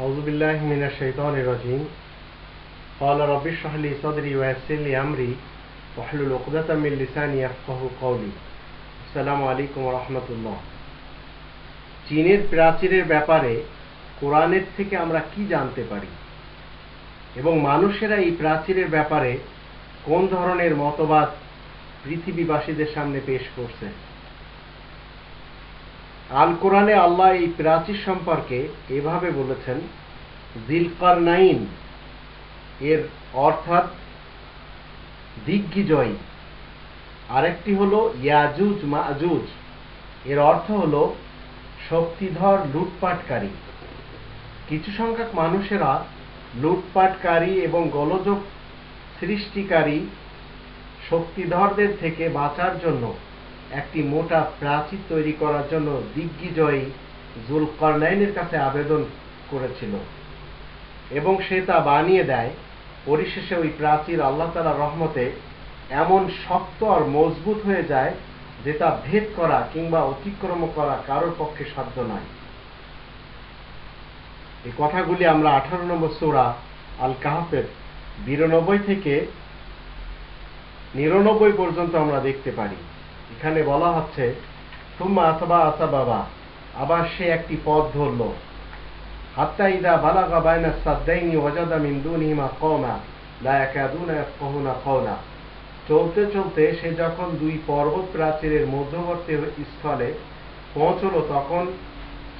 أعوذ بالله من الشيطان الرجيم قال رب اشرح لي صدري ويسر لي أمري واحلل عقدة من لساني يفقه قولي السلام عليكم ورحمة الله চীনের প্রাচীরের ব্যাপারে কোরআনের থেকে আমরা কি জানতে পারি এবং মানুষেরা এই প্রাচীরের ব্যাপারে কোন ধরনের মতবাদ পৃথিবীবাসীদের সামনে পেশ করছে আল কোরআনে আল্লাহ এই প্রাচীর সম্পর্কে এভাবে বলেছেন, জিলকারনাইন, এর অর্থাৎ দিগ্বিজয়ী। আরেকটি হলো ইয়াজুজ মাজুজ, এর অর্থ হলো শক্তিধর লুটপাটকারী। কিছু সংখ্যক মানুষেরা লুটপাটকারী এবং গোলযোগ সৃষ্টিকারী শক্তিধরদের থেকে বাঁচার জন্য একটি মোটা প্রাচীর তৈরি করার জন্য দিগ্বিজয়ী জুলকরনাইনের কাছে আবেদন করেছিল এবং সে তা বানিয়ে দেয়। পরিশেষে ওই প্রাচীর আল্লাহ তালা রহমতে এমন শক্ত আর মজবুত হয়ে যায় যে তা ভেদ করা কিংবা অতিক্রম করা কারোর পক্ষে সাধ্য নয়। এই কথাগুলি আমরা আঠারো নম্বর সোরা আল কাহাফের বিরানব্বই থেকে নিরানব্বই পর্যন্ত আমরা দেখতে পারি। এখানে বলা হচ্ছে তুম্মা আসবা আসা বাবা আবার সে একটি পথ ধরল। হাত্তা ইদা বালাগা বাইনা সাদ্দাইনি ওয়াজাদা মিন দুনিহিমা কওমা, লা ইয়াকাদুনা ইয়াফকাহুনা কওলা। চলতে চলতে সে যখন দুই পর্বত প্রাচীরের মধ্যবর্তী স্থলে পৌঁছলো, তখন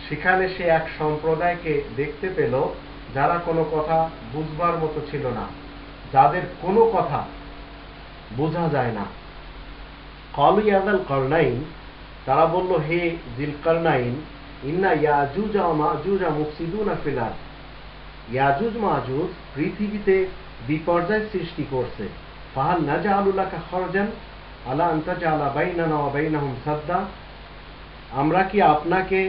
সেখানে সে এক সম্প্রদায়কে দেখতে পেল, যারা কোনো কথা বুঝবার মতো ছিল না। যাদের কোনো কথা বোঝা যায় না। কল ইয়াদাল কর্নাইন তারা বলল হে জিল কর্নাইন ইন্না ইয়াজুজা ও মাজুজা মুফসিদুনা ফিলার ইয়াজুজ মাজুজ পৃথিবীতে বিপর্যয় সৃষ্টি করছে ফাহাল নাজা আলুল্লাহকে খরজান আলা আন্তাজা আলা বাইনানা ওয়া বাইনাহুম সাদ্দা আমরা কি আপনাকে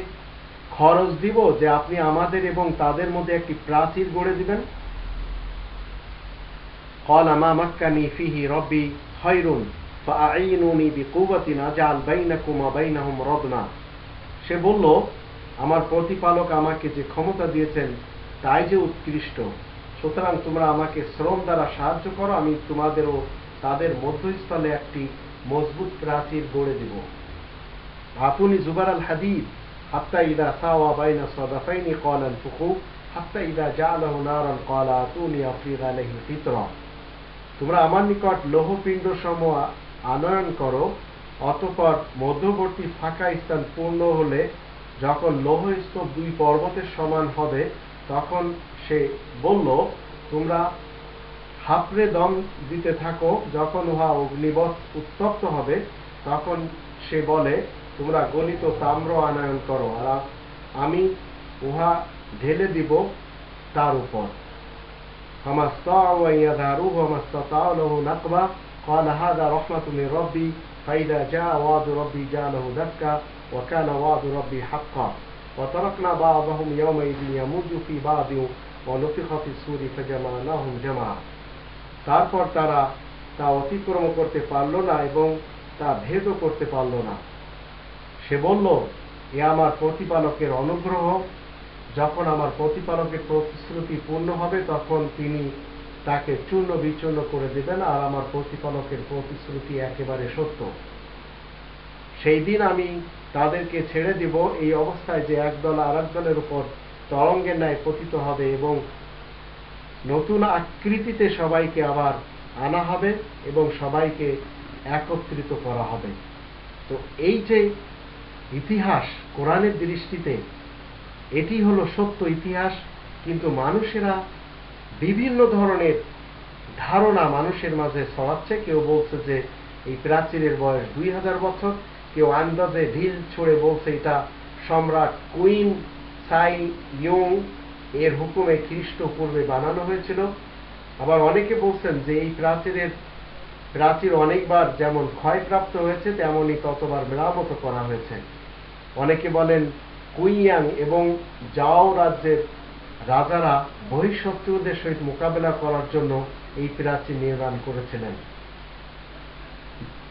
খরচ দিব যে আপনি আমাদের এবং তাদের মধ্যে একটি প্রাচীর গড়ে দিবেন قال ما مكني فيه ربي خير সে বলল, আমার প্রতিপালক আমাকে যে ক্ষমতা দিয়েছেন, তাই যে উৎকৃষ্ট। সুতরাং তোমরা আমাকে শ্রম দ্বারা সাহায্য করো, আমি তোমাদেরও তাদের মধ্যস্থলে একটি মজবুত প্রাচীর গড়ে দেব। আপনি জুবার আল হাদিদ হাত্তা ইদা সাওয়া বাইনা সাদাফাইনি কলান ফুকু হাত্তা ইদা জালাহু নারান কলা আতুনি আফরিদ আলাইহি ফিতরা। তোমরা আমার নিকট লোহপিণ্ড সমূহ আনয়ন করো, অতপর মধ্যবর্তী ফাঁকা স্থান পূর্ণ হলে যখন লৌহ স্তূপ দুই পর্বতের সমান হবে, তখন সে বলল, তোমরা হাফড়ে দম দিতে থাকো, যখন উহা অগ্নিবধ উত্তপ্ত হবে, তখন সে বলে, তোমরা গণিত তাম্র আনয়ন করো, আর আমি উহা ঢেলে দিব তার উপর। আমার স্তা স্ত ইয়াদারু আমার স্তাও লহু নাকবা। قال هذا رحمة من ربي فإذا جاء وعد ربي جعله دكا وكان وعد ربي حقا وتركنا بعضهم يومئذ يمج في بعض ونفخ في السور فجمعناهم جمعا তারপর তারা তা অতিক্রম করতে পারল না এবং তা ভেদও করতে পারল না সে বলল এ আমার প্রতিপালকের অনুগ্রহ যখন আমার প্রতিপালকের প্রতিশ্রুতি পূর্ণ হবে তখন তিনি তাকে চূর্ণ বিচূর্ণ করে দেবেন আর আমার প্রতিপালকের প্রতিশ্রুতি একেবারে সত্য। সেই দিন আমি তাদেরকে ছেড়ে দিব, এই অবস্থায় যে একদল আর দলের উপর তরঙ্গের ন্যায় পতিত হবে এবং নতুন আকৃতিতে সবাইকে আবার আনা হবে এবং সবাইকে একত্রিত করা হবে। তো এই যে ইতিহাস কোরআনের দৃষ্টিতে, এটি হলো সত্য ইতিহাস, কিন্তু মানুষেরা বিভিন্ন ধরনের ধারণা মানুষের মাঝে ছড়াচ্ছে। কেউ বলছে যে এই প্রাচীরের বয়স দুই হাজার বছর। কেউ আন্দাজে ঢিল ছুড়ে বলছে এটা সম্রাট কুইন সাই ইয়ং এর হুকুমে খ্রিস্টপূর্বে বানানো হয়েছিল। আবার অনেকে বলছেন যে এই প্রাচীরের প্রাচীর অনেকবার যেমন ক্ষয়প্রাপ্ত হয়েছে তেমনই ততবার মেরামত করা হয়েছে। অনেকে বলেন কুইয়াং এবং জাও রাজ্যের রাজারা বহিঃশত্রুদের সহিত মোকাবেলা করার জন্য এই প্রাচীর নির্মাণ করেছিলেন।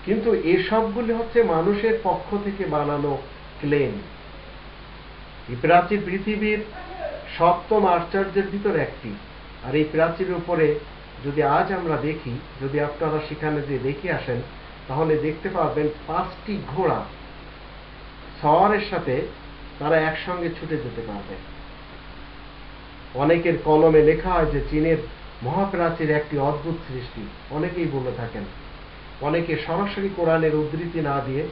কিন্তু এসবগুলি হচ্ছে মানুষের পক্ষ থেকে বানানো ক্লেম। এই প্রাচীর পৃথিবীর সপ্তম আশ্চর্যের ভিতর একটি। আর এই প্রাচীরের উপরে যদি আজ আমরা দেখি, যদি আপনারা সেখানে যে দেখে আসেন, তাহলে দেখতে পাবেন পাঁচটি ঘোড়া। সওয়ারের সাথে তারা একসঙ্গে ছুটে যেতে পারবে। অনেকের কলমে লেখা হয় যে চীনের মহাপ্রাচীর একটি অদ্ভুত সৃষ্টি। অনেকেই বলে থাকেন। অনেকে সরাসরি কোরআনের উদ্ধৃতি না দিয়ে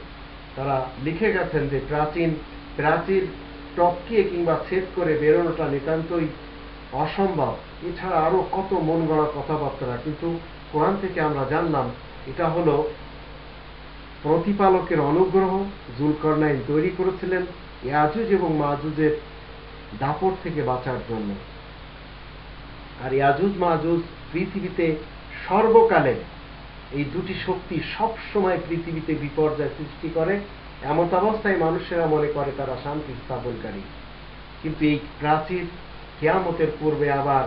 তারা লিখে গেছেন যে প্রাচীন, প্রাচীর টপকিয়ে কিংবা ছেদ করে বেরোনোটা নিতান্তই অসম্ভব। এছাড়া আরও কত মন গড়া কথাবার্তা। কিন্তু কোরআন থেকে আমরা জানলাম, এটা হলো প্রতিপালকের অনুগ্রহ জুলকরনাইন তৈরি করেছিলেন ইয়াজুজ এবং মাজুজের দাপট থেকে বাঁচার জন্য। আর ইয়াজুজ মাজুজ পৃথিবীতে সর্বকালে এই দুটি শক্তি সব সময় পৃথিবীতে বিপর্যয় সৃষ্টি করে, এমত অবস্থায় মানুষেরা মনে করে তারা শান্তি স্থাপনকারী। কিন্তু এই প্রাচীর কেয়ামতের পূর্বে আবার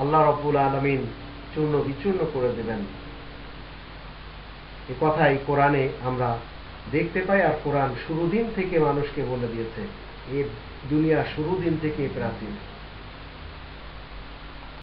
আল্লাহ রব্বুল আলমিন চূর্ণ বিচূর্ণ করে দেবেন। এ কথাই কোরআনে আমরা দেখতে পাই আর কোরআন শুরু দিন থেকে মানুষকে বলে দিয়েছে, এ দুনিয়া শুরু দিন থেকে প্রাচীন